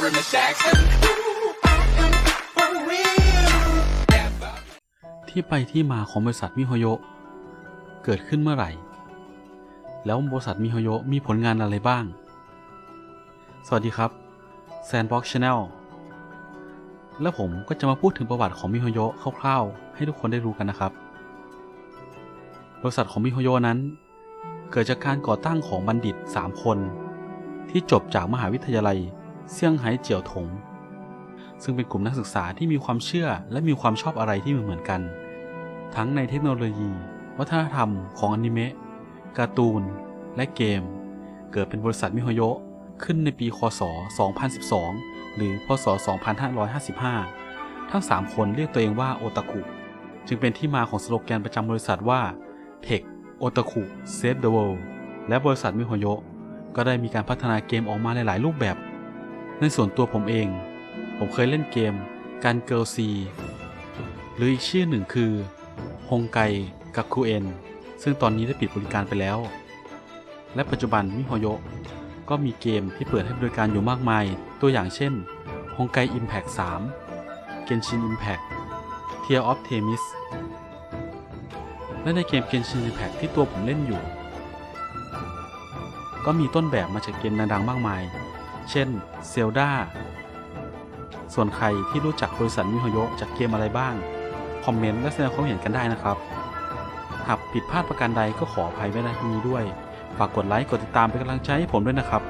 Byron Jackson. ที่ไปที่มาของบริษัทมิโฮโยเกิดขึ้นเมื่อไหร่ แล้วบริษัทมิโฮโยมีผลงานอะไรบ้าง สวัสดีครับ Sandbox Channel และผมก็จะมาพูดถึงประวัติของมิโฮโยคร่าวๆ ให้ทุกคนได้รู้กันนะครับ บริษัทของมิโฮโยนั้น เกิดจากการก่อตั้งของบัณฑิต 3 คน ที่จบจากมหาวิทยาลัย เซี่ยงไฮ้เจียวถง ซึ่งเป็นกลุ่มนักศึกษาที่มีความเชื่อและมีความชอบอะไรที่เหมือนกัน ทั้งในเทคโนโลยี วัฒนธรรมของอนิเมะการ์ตูน และเกม เกิดเป็นบริษัทมิโฮโยะขึ้นในปี คศ 2012 หรือ พศ 2555 ทั้ง 3 คนเรียกตัวเองว่าโอตาคุ จึงเป็นที่มาของสโลแกนประจำบริษัทว่า Tech Otaku Save the World และบริษัทมิโฮโยะก็ได้มีการพัฒนาเกมออกมาหลาย ๆ รูปแบบ ในส่วนตัวผมเอง ผมเคยเล่นเกมการเกิลซีหรืออีกชื่อหนึ่งคือฮงไกกักคูเอนซึ่งตอนนี้ได้ปิดบริการไปแล้ว และปัจจุบันมิโฮโยก็มีเกมที่เปิดให้บริการอยู่มากมาย ตัวอย่างเช่นฮงไก Impact 3 Genshin Impact Tear of Themis และในเกม Genshin Impact ที่ตัวผมเล่นอยู่ ก็มีต้นแบบมาจากเกมดังๆมากมาย เช่น Zelda ส่วนใครที่รู้จักบริษัทมิโฮโยจากเกมอะไรบ้าง คอมเมนต์และแสดงความเห็นกันได้นะครับ หากผิดพลาดประการใดก็ขออภัยไว้ในที่นี้ด้วย ฝากกดไลค์ กดติดตามเป็นกำลังใจให้ผมด้วยนะครับ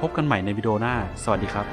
พบกันใหม่ในวิดีโอหน้า สวัสดีครับ